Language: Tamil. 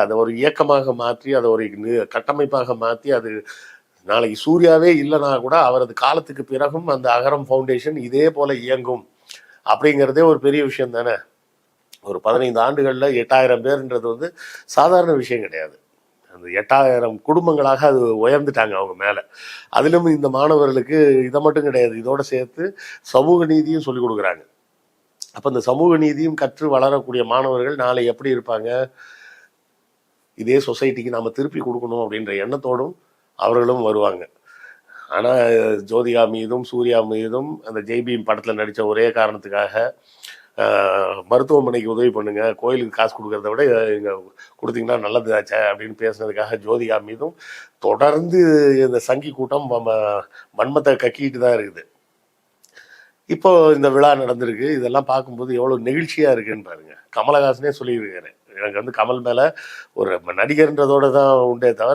அதை ஒரு இயக்கமாக மாற்றி அதை ஒரு கட்டமைப்பாக மாற்றி அது நாளைக்கு சூர்யாவே இல்லைனா கூட அவரது காலத்துக்கு பிறகும் அந்த அகரம் ஃபவுண்டேஷன் இதே போல இயங்கும். அப்படிங்கிறதே ஒரு பெரிய விஷயம் தானே. ஒரு பதினைந்து ஆண்டுகளில் எட்டாயிரம் பேர்ன்றது வந்து சாதாரண விஷயம் கிடையாது. அந்த எட்டாயிரம் குடும்பங்களாக அது உயர்ந்துட்டாங்க அவங்க மேலே. அதிலும் இந்த மாணவர்களுக்கு இதை மட்டும் கிடையாது. இதோட சேர்த்து சமூக நீதியும் சொல்லிக் கொடுக்குறாங்க. அப்போ இந்த சமூக நீதியும் கற்று வளரக்கூடிய மாணவர்கள் நாளை எப்படி இருப்பாங்க? இதே சொசைட்டிக்கு நாம் திருப்பி கொடுக்கணும் அப்படின்ற எண்ணத்தோடும் அவர்களும் வருவாங்க. ஆனால் ஜோதிகா மீதும் சூர்யா மீதும் அந்த ஜெய்பீம் படத்தில் நடித்த ஒரே காரணத்துக்காக மருத்துவமனைக்கு உதவி பண்ணுங்க கோயிலுக்கு காசு கொடுக்கறத விட இங்கே கொடுத்தீங்கன்னா நல்லதாச்சே அப்படின்னு பேசுனதுக்காக ஜோதிகா மீதும் தொடர்ந்து இந்த சங்கி கூட்டம் நம்ம மன்மத்தை கக்கிட்டு தான் இருக்குது. இப்போ இந்த விழா நடந்திருக்கு. இதெல்லாம் பார்க்கும்போது எவ்வளோ நெகிழ்ச்சியாக இருக்குன்னு பாருங்க. கமலஹாசனே சொல்லியிருக்காரு. எனக்கு வந்து கமல் மேலே ஒரு நடிகர்ன்றதோடு தான் உண்டே தவிர